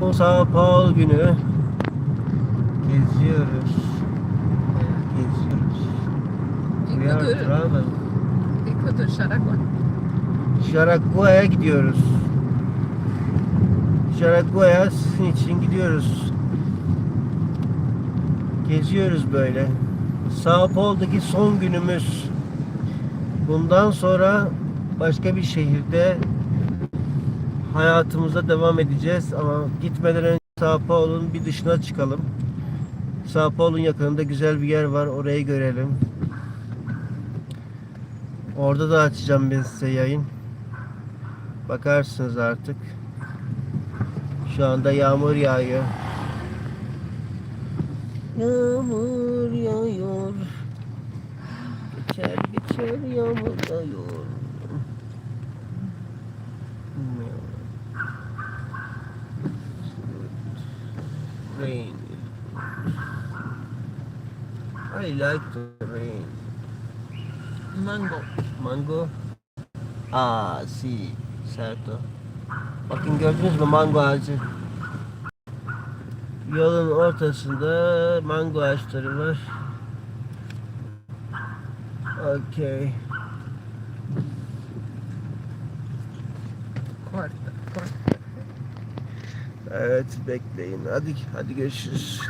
Bu Sao Paulo günü geziyoruz. Geziyoruz. We are Ecuador, traveling. Ecuador, Charagua. Jaragua'ya gidiyoruz. Jaragua'ya sizin için gidiyoruz. Geziyoruz böyle. Sao Paulo'daki son günümüz. Bundan sonra başka bir şehirde hayatımıza devam edeceğiz ama gitmeden önce Sao Paulo'nun bir dışına çıkalım. Sao Paulo'nun yakınında güzel bir yer var. Orayı görelim. Orada da açacağım ben size yayın. Bakarsınız artık. Şu anda yağmur yağıyor. Yağmur yağıyor. Geçer geçer yağmur yağıyor. Rain. I like the rain. Mango. Mango. Aa, si. Certo. Bakın gördünüz mü mango ağacı? Yolun ortasında mango ağaçları var. Okay. Corta, corta. Evet bekleyin. Hadi hadi görüşürüz.